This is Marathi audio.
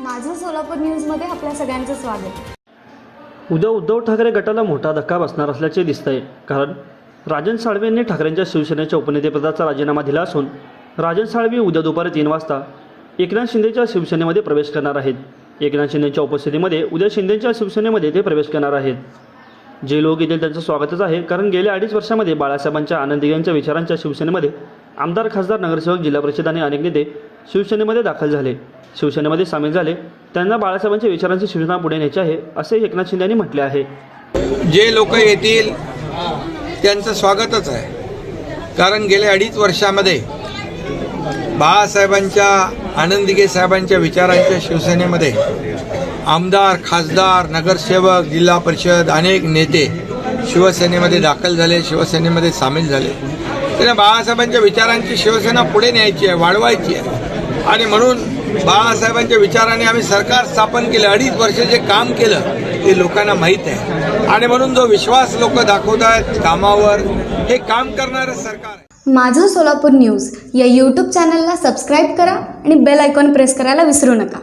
माझं सोलापूर न्यूजमध्ये आपल्या सगळ्यांचं स्वागत. उद्या उद्धव ठाकरे गटाला मोठा धक्का बसणार असल्याचे दिसतंय. कारण राजन साळवे यांनी ठाकरेंच्या शिवसेनेच्या उपनेतेपदाचा राजीनामा दिला असून राजन साळवे उद्या दुपारी तीन वाजता एकनाथ शिंदेच्या शिवसेनेमध्ये प्रवेश करणार आहेत. एकनाथ शिंदेच्या उपस्थितीमध्ये उद्या शिंदेच्या शिवसेनेमध्ये ते प्रवेश करणार आहेत. जे लोक येतील त्यांचं स्वागतच आहे. कारण गेल्या अडीच वर्षामध्ये बाळासाहेबांच्या आनंदी यांच्या विचारांच्या शिवसेनेमध्ये आमदार खासदार नगरसेवक जिल्हा परिषद आणि अनेक नेते शिवसेनेमध्ये दाखल झाले. शिवसेनेमध्ये सामील झाले. त्यांना बाळासाहेबांच्या विचारांची शिवसेना पुढे न्यायची आहे असे एकनाथ शिंदे यांनी म्हटले आहे. जे लोक येतील त्यांचं स्वागतच आहे. कारण गेल्या अडीच वर्षामध्ये बाळासाहेबांच्या आनंदिगे साहेबांच्या विचारांच्या शिवसेनेमध्ये आमदार खासदार नगरसेवक जिल्हा परिषद अनेक नेते शिवसेनेमध्ये दाखल झाले शिवसेनेमध्ये सामील झाले. त्याने बाळासाहेबांच्या विचारांची शिवसेना पुढे न्यायची आहे वाढवायची आहे. आणि म्हणून बाळासाहेबांच्या विचाराने आम्ही सरकार स्थापन केलं अडीच वर्ष जे काम केलं ते लोकांना माहीत आहे. आणि म्हणून जो विश्वास लोक दाखवत आहेत कामावर हे काम करणारं सरकार आहे. माझं सोलापूर न्यूज या यूट्यूब चॅनलला सबस्क्राईब करा आणि बेल आयकॉन प्रेस करायला विसरू नका.